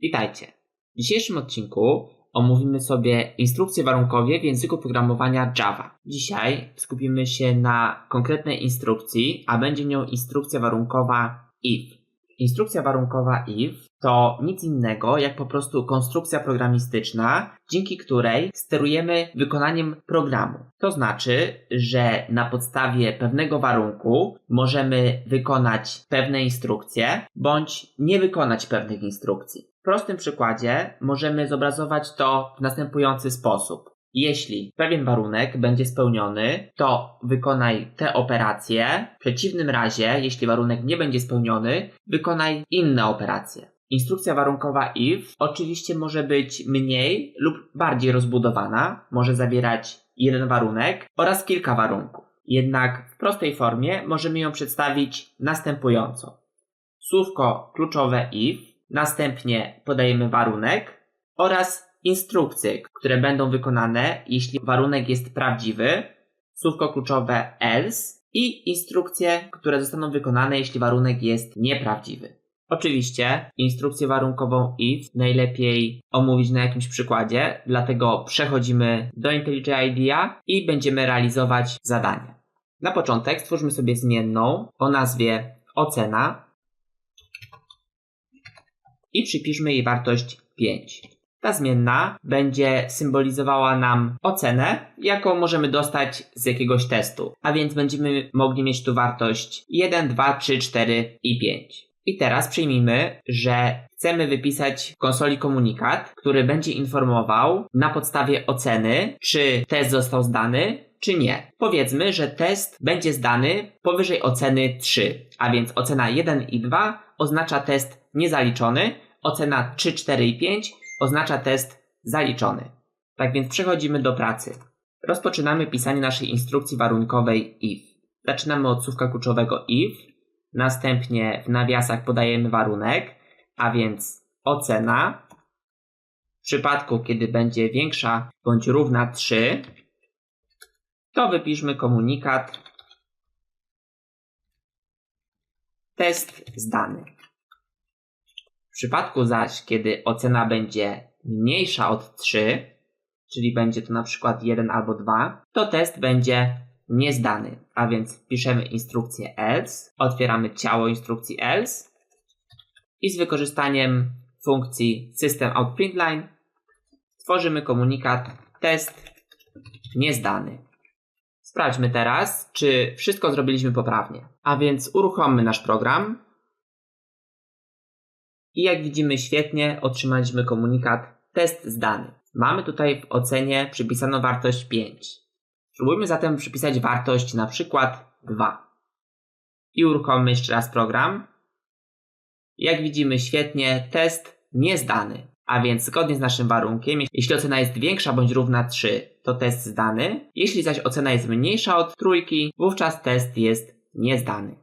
Witajcie. W dzisiejszym odcinku omówimy sobie instrukcje warunkowe w języku programowania Java. Dzisiaj skupimy się na konkretnej instrukcji, a będzie nią instrukcja warunkowa if. Instrukcja warunkowa if to nic innego jak po prostu konstrukcja programistyczna, dzięki której sterujemy wykonaniem programu. To znaczy, że na podstawie pewnego warunku możemy wykonać pewne instrukcje bądź nie wykonać pewnych instrukcji. W prostym przykładzie możemy zobrazować to w następujący sposób. Jeśli pewien warunek będzie spełniony, to wykonaj te operacje. W przeciwnym razie, jeśli warunek nie będzie spełniony, wykonaj inne operacje. Instrukcja warunkowa if oczywiście może być mniej lub bardziej rozbudowana, może zawierać jeden warunek oraz kilka warunków. Jednak w prostej formie możemy ją przedstawić następująco. Słówko kluczowe if, następnie podajemy warunek oraz instrukcje, które będą wykonane, jeśli warunek jest prawdziwy, słówko kluczowe else i instrukcje, które zostaną wykonane, jeśli warunek jest nieprawdziwy. Oczywiście instrukcję warunkową if najlepiej omówić na jakimś przykładzie, dlatego przechodzimy do IntelliJ IDEA i będziemy realizować zadanie. Na początek stwórzmy sobie zmienną o nazwie ocena i przypiszmy jej wartość 5. Ta zmienna będzie symbolizowała nam ocenę, jaką możemy dostać z jakiegoś testu. A więc będziemy mogli mieć tu wartość 1, 2, 3, 4 i 5. I teraz przyjmijmy, że chcemy wypisać w konsoli komunikat, który będzie informował na podstawie oceny, czy test został zdany, czy nie. Powiedzmy, że test będzie zdany powyżej oceny 3, a więc ocena 1 i 2 oznacza test niezaliczony, ocena 3, 4 i 5 oznacza test zaliczony. Tak więc przechodzimy do pracy. Rozpoczynamy pisanie naszej instrukcji warunkowej if. Zaczynamy od słówka kluczowego if, następnie w nawiasach podajemy warunek, a więc ocena. W przypadku, kiedy będzie większa bądź równa 3, to wypiszmy komunikat test zdany. W przypadku zaś, kiedy ocena będzie mniejsza od 3, czyli będzie to na przykład 1 albo 2, to test będzie niezdany. A więc piszemy instrukcję else, otwieramy ciało instrukcji else i z wykorzystaniem funkcji system.out.println tworzymy komunikat test niezdany. Sprawdźmy teraz, czy wszystko zrobiliśmy poprawnie. A więc uruchommy nasz program i jak widzimy świetnie otrzymaliśmy komunikat test zdany. Mamy tutaj w ocenie przypisaną wartość 5. Spróbujmy zatem przypisać wartość na przykład 2. I uruchommy jeszcze raz program. Jak widzimy świetnie test niezdany. A więc zgodnie z naszym warunkiem, jeśli ocena jest większa bądź równa 3, to test zdany. Jeśli zaś ocena jest mniejsza od trójki, wówczas test jest niezdany.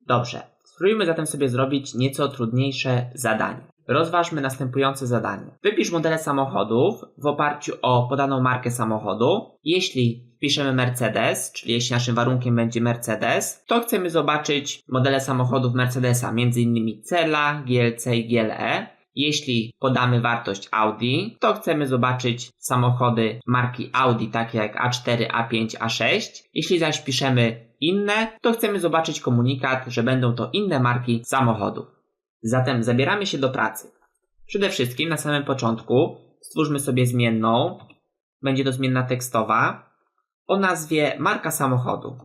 Dobrze, Spróbujmy zatem sobie zrobić nieco trudniejsze zadanie. Rozważmy następujące zadanie. Wypisz modele samochodów w oparciu o podaną markę samochodu. Jeśli wpiszemy Mercedes, czyli jeśli naszym warunkiem będzie Mercedes, to chcemy zobaczyć modele samochodów Mercedesa, m.in. Cela, GLC i GLE. Jeśli podamy wartość Audi, to chcemy zobaczyć samochody marki Audi, takie jak A4, A5, A6. Jeśli zaś piszemy inne, to chcemy zobaczyć komunikat, że będą to inne marki samochodów. Zatem zabieramy się do pracy. Przede wszystkim na samym początku stwórzmy sobie zmienną, będzie to zmienna tekstowa, o nazwie marka samochodu.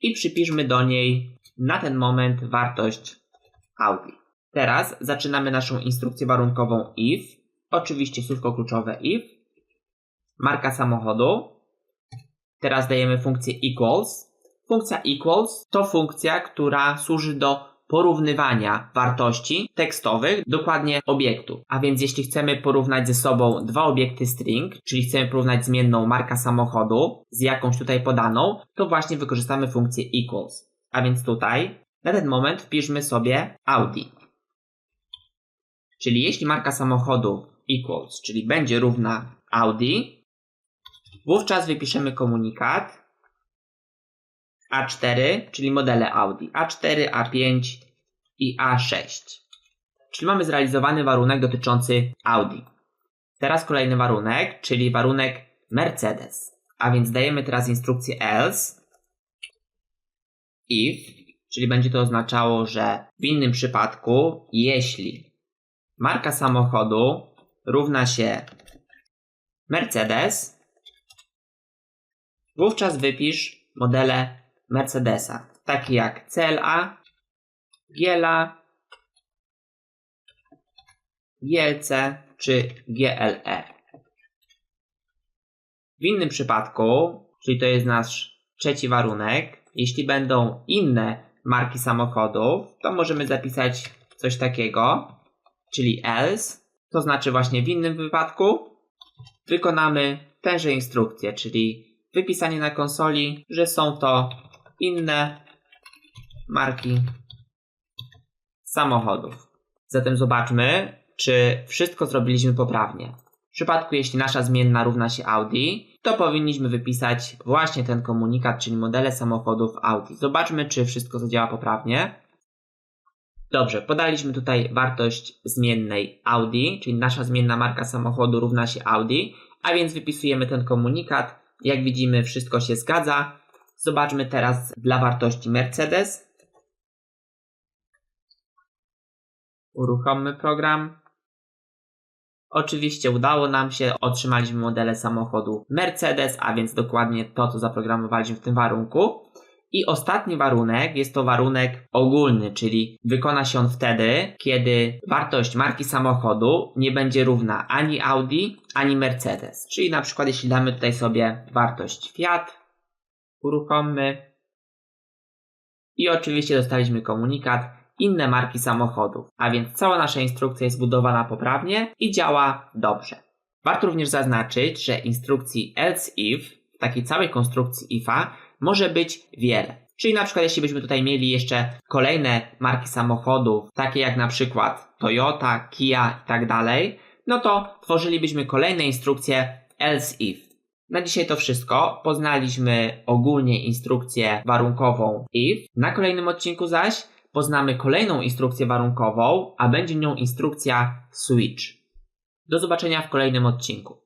I przypiszmy do niej na ten moment wartość Audi. Teraz zaczynamy naszą instrukcję warunkową if, oczywiście słówko kluczowe if, marka samochodu, Teraz dajemy funkcję equals. Funkcja equals to funkcja, która służy do porównywania wartości tekstowych, dokładnie obiektu. A więc jeśli chcemy porównać ze sobą dwa obiekty string, czyli chcemy porównać zmienną marka samochodu z jakąś tutaj podaną, to właśnie wykorzystamy funkcję equals. A więc tutaj na ten moment wpiszmy sobie Audi. Czyli jeśli marka samochodu equals, czyli będzie równa Audi, Wówczas wypiszemy komunikat A4, czyli modele Audi A4, A5 i A6. czyli mamy zrealizowany warunek dotyczący Audi. Teraz kolejny warunek, czyli warunek Mercedes. A więc dajemy teraz instrukcję else if, czyli będzie to oznaczało, że w innym przypadku, jeśli marka samochodu równa się Mercedes, wówczas wypisz modele Mercedesa, takie jak CLA, GLA, GLC czy GLE. W innym przypadku, czyli to jest nasz trzeci warunek, jeśli będą inne marki samochodów, to możemy zapisać coś takiego, czyli else, to znaczy właśnie w innym wypadku wykonamy tęże instrukcję, czyli wypisanie na konsoli, że są to inne marki samochodów. Zatem zobaczmy, czy wszystko zrobiliśmy poprawnie. W przypadku, jeśli nasza zmienna równa się Audi, to powinniśmy wypisać właśnie ten komunikat, czyli modele samochodów Audi. Zobaczmy, czy wszystko zadziała poprawnie. Dobrze, podaliśmy tutaj wartość zmiennej Audi, czyli nasza zmienna marka samochodu równa się Audi, a więc wypisujemy ten komunikat. Jak widzimy, wszystko się zgadza. Zobaczmy teraz dla wartości Mercedes. Uruchommy program. Oczywiście udało nam się, otrzymaliśmy modele samochodu Mercedes, a więc dokładnie to, co zaprogramowaliśmy w tym warunku. I ostatni warunek jest to warunek ogólny, czyli wykona się on wtedy, kiedy wartość marki samochodu nie będzie równa ani Audi, ani Mercedes. Czyli na przykład jeśli damy tutaj sobie wartość Fiat, uruchommy i oczywiście dostaliśmy komunikat inne marki samochodów, a więc cała nasza instrukcja jest zbudowana poprawnie i działa dobrze. Warto również zaznaczyć, że instrukcji else if, takiej całej konstrukcji ifa, może być wiele. Czyli na przykład jeśli byśmy tutaj mieli jeszcze kolejne marki samochodów, takie jak na przykład Toyota, Kia i tak dalej, no to tworzylibyśmy kolejne instrukcje else if. Na dzisiaj to wszystko. Poznaliśmy ogólnie instrukcję warunkową if. Na kolejnym odcinku zaś poznamy kolejną instrukcję warunkową, a będzie nią instrukcja switch. Do zobaczenia w kolejnym odcinku.